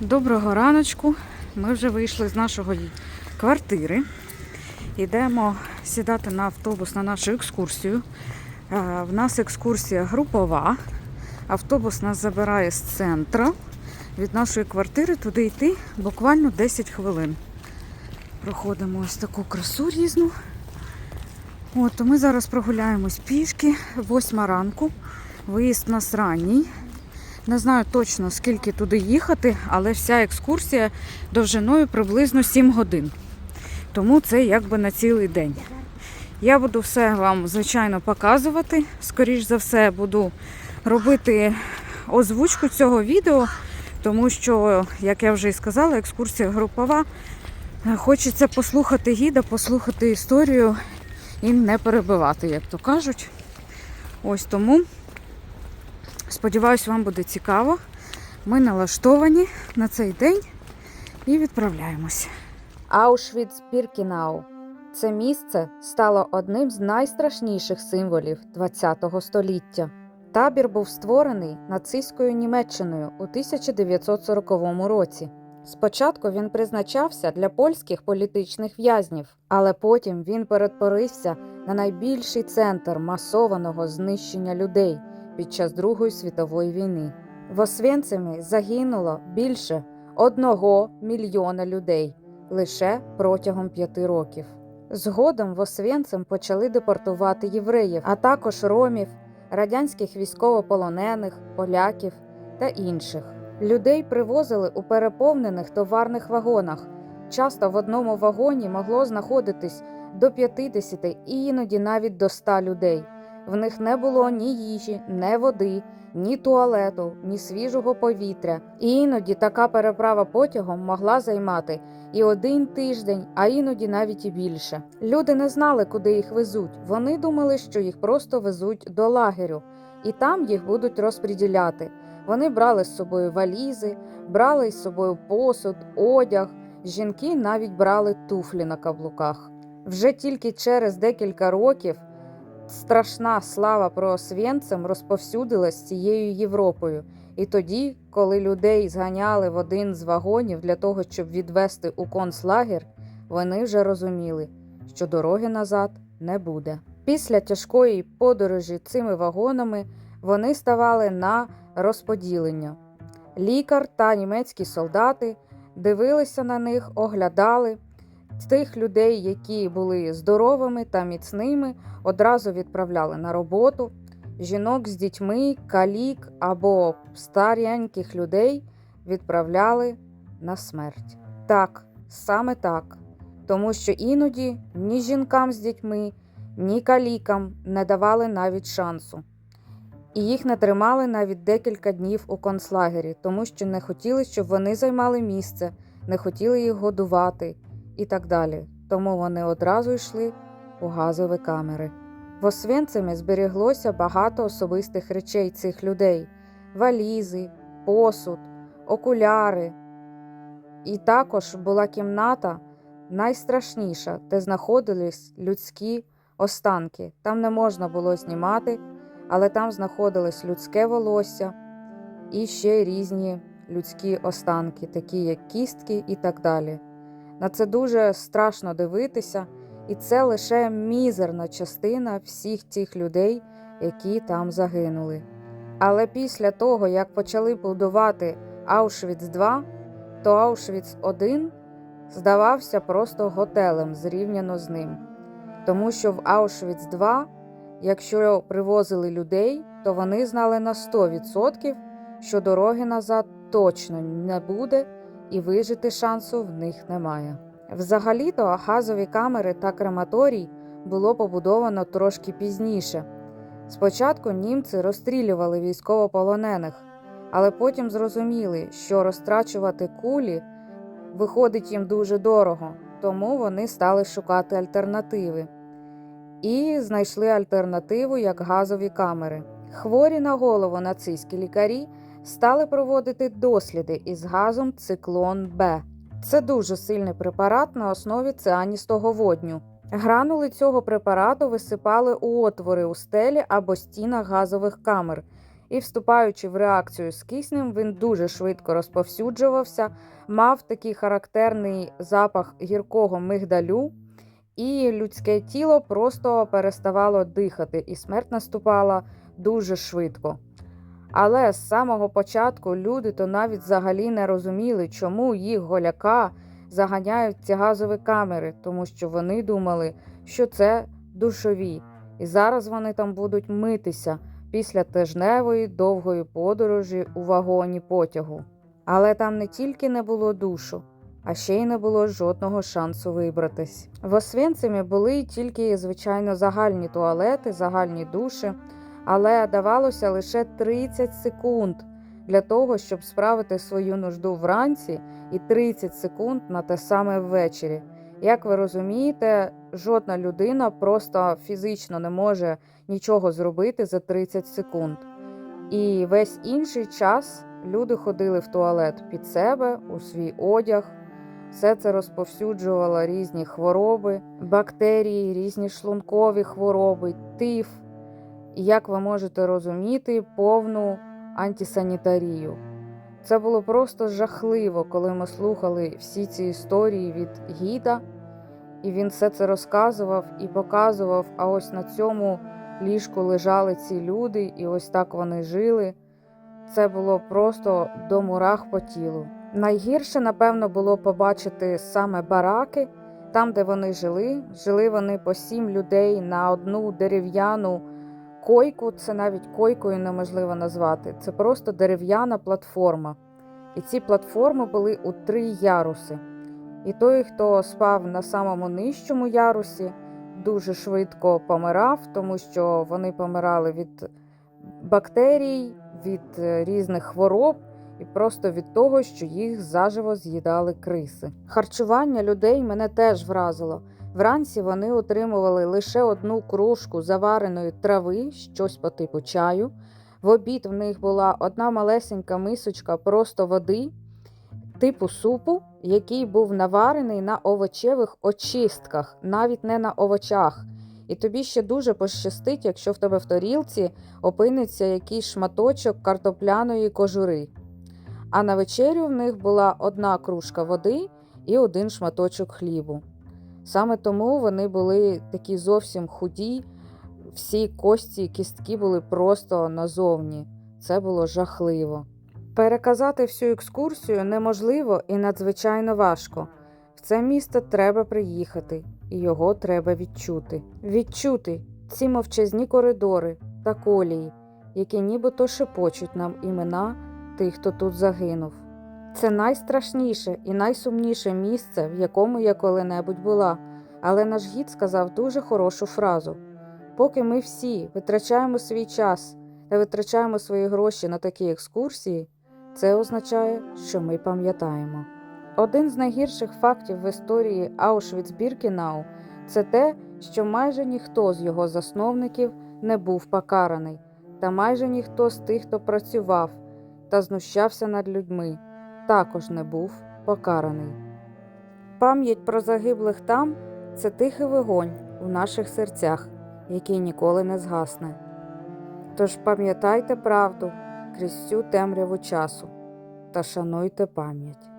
Доброго раночку. Ми вже вийшли з нашої квартири. Йдемо сідати на автобус на нашу екскурсію. Е, В нас екскурсія групова. Автобус нас забирає з центру. Від нашої квартири туди йти буквально 10 хвилин. Проходимо ось таку красу різну. От, ми зараз прогуляємось пішки, восьма ранку. Виїзд у нас ранній. Не знаю точно скільки туди їхати, але вся екскурсія довжиною приблизно 7 годин. Тому це якби на цілий день. Я буду все вам, звичайно, показувати. Скоріш за все, буду робити озвучку цього відео, тому що, як я вже і сказала, екскурсія групова. Хочеться послухати гіда, послухати історію і не перебивати, як то кажуть. Ось тому. Сподіваюсь, вам буде цікаво. Ми налаштовані на цей день і відправляємось. Аушвіц-Біркінау. Це місце стало одним з найстрашніших символів ХХ століття. Табір був створений нацистською Німеччиною у 1940 році. Спочатку він призначався для польських політичних в'язнів, але потім він перетворився на найбільший центр масованого знищення людей під час Другої світової війни. В Освенцимі загинуло більше одного мільйона людей лише протягом п'яти років. Згодом в Освенцим почали депортувати євреїв, а також ромів, радянських військовополонених, поляків та інших. Людей привозили у переповнених товарних вагонах. Часто в одному вагоні могло знаходитись до 50 і іноді навіть до 100 людей. В них не було ні їжі, ні води, ні туалету, ні свіжого повітря. І іноді така переправа потягом могла займати і один тиждень, а іноді навіть і більше. Люди не знали, куди їх везуть. Вони думали, що їх просто везуть до лагерю, і там їх будуть розподіляти. Вони брали з собою валізи, брали з собою посуд, одяг. Жінки навіть брали туфлі на каблуках. Вже тільки через декілька років страшна слава про Освєнцим розповсюдилась цією Європою. І тоді, коли людей зганяли в один з вагонів для того, щоб відвести у концлагер, вони вже розуміли, що дороги назад не буде. Після тяжкої подорожі цими вагонами вони ставали на розподілення. Лікар та німецькі солдати дивилися на них, оглядали. Тих людей, які були здоровими та міцними, одразу відправляли на роботу. Жінок з дітьми, калік або стареньких людей відправляли на смерть. Так, саме так. Тому що іноді ні жінкам з дітьми, ні калікам не давали навіть шансу. І їх не тримали навіть декілька днів у концлагері, тому що не хотіли, щоб вони займали місце, не хотіли їх годувати і так далі. Тому вони одразу йшли у газові камери. В Освенцимі зберіглося багато особистих речей цих людей: валізи, посуд, окуляри. І також була кімната найстрашніша, де знаходились людські останки. Там не можна було знімати, але там знаходилось людське волосся і ще різні людські останки, такі як кістки і так далі. На це дуже страшно дивитися, і це лише мізерна частина всіх тих людей, які там загинули. Але після того, як почали будувати Аушвіц 2, то Аушвіц 1 здавався просто готелем зрівняно з ним. Тому що в Аушвіц 2, якщо привозили людей, то вони знали на 100%, що дороги назад точно не буде і вижити шансу в них немає. Взагалі-то газові камери та крематорій було побудовано трошки пізніше. Спочатку німці розстрілювали військовополонених, але потім зрозуміли, що розтрачувати кулі виходить їм дуже дорого, тому вони стали шукати альтернативи. І знайшли альтернативу як газові камери. Хворі на голову нацистські лікарі стали проводити досліди із газом циклон Б. Це дуже сильний препарат на основі цианістого водню. Гранули цього препарату висипали у отвори у стелі або стінах газових камер, і, вступаючи в реакцію з киснем, він дуже швидко розповсюджувався, мав такий характерний запах гіркого мигдалю, і людське тіло просто переставало дихати, і смерть наступала дуже швидко. Але з самого початку люди то навіть взагалі не розуміли, чому їх голяка заганяють ці газові камери, тому що вони думали, що це душові, і зараз вони там будуть митися після тижневої довгої подорожі у вагоні потягу. Але там не тільки не було душу, а ще й не було жодного шансу вибратись. В Освенцимі були тільки, звичайно, загальні туалети, загальні душі, але давалося лише 30 секунд для того, щоб справити свою нужду вранці, і 30 секунд на те саме ввечері. Як ви розумієте, жодна людина просто фізично не може нічого зробити за 30 секунд. І весь інший час люди ходили в туалет під себе, у свій одяг. Все це розповсюджувало різні хвороби, бактерії, різні шлункові хвороби, тиф. Як ви можете розуміти, повну антисанітарію. Це було просто жахливо, коли ми слухали всі ці історії від гіда, і він все це розказував і показував. А ось на цьому ліжку лежали ці люди, і ось так вони жили. Це було просто до мурах по тілу. Найгірше, напевно, було побачити саме бараки, там, де вони жили. Жили вони по сім людей на одну дерев'яну койку. Це навіть койкою неможливо назвати. Це просто дерев'яна платформа. І ці платформи були у три яруси. І той, хто спав на самому нижчому ярусі, дуже швидко помирав, тому що вони помирали від бактерій, від е, різних хвороб і просто від того, що їх заживо з'їдали криси. Харчування людей мене теж вразило. Вранці вони отримували лише одну кружку завареної трави, щось по типу чаю. В обід в них була одна малесенька мисочка просто води, типу супу, який був наварений на овочевих очистках, навіть не на овочах. І тобі ще дуже пощастить, якщо в тебе в тарілці опиниться якийсь шматочок картопляної кожури. А на вечерю в них була одна кружка води і один шматочок хлібу. Саме тому вони були такі зовсім худі, всі кості і кістки були просто назовні. Це було жахливо. Переказати всю екскурсію неможливо і надзвичайно важко. В це місто треба приїхати, і його треба відчути. Відчути ці мовчазні коридори та колії, які нібито шепочуть нам імена тих, хто тут загинув. Це найстрашніше і найсумніше місце, в якому я коли-небудь була. Але наш гід сказав дуже хорошу фразу: поки ми всі витрачаємо свій час та витрачаємо свої гроші на такі екскурсії, це означає, що ми пам'ятаємо. Один з найгірших фактів в історії Аушвіц-Біркінау це те, що майже ніхто з його засновників не був покараний, та майже ніхто з тих, хто працював та знущався над людьми, також не був покараний. Пам'ять про загиблих там це тихий вогонь в наших серцях, який ніколи не згасне. Тож пам'ятайте правду крізь цю темряву часу та шануйте пам'ять.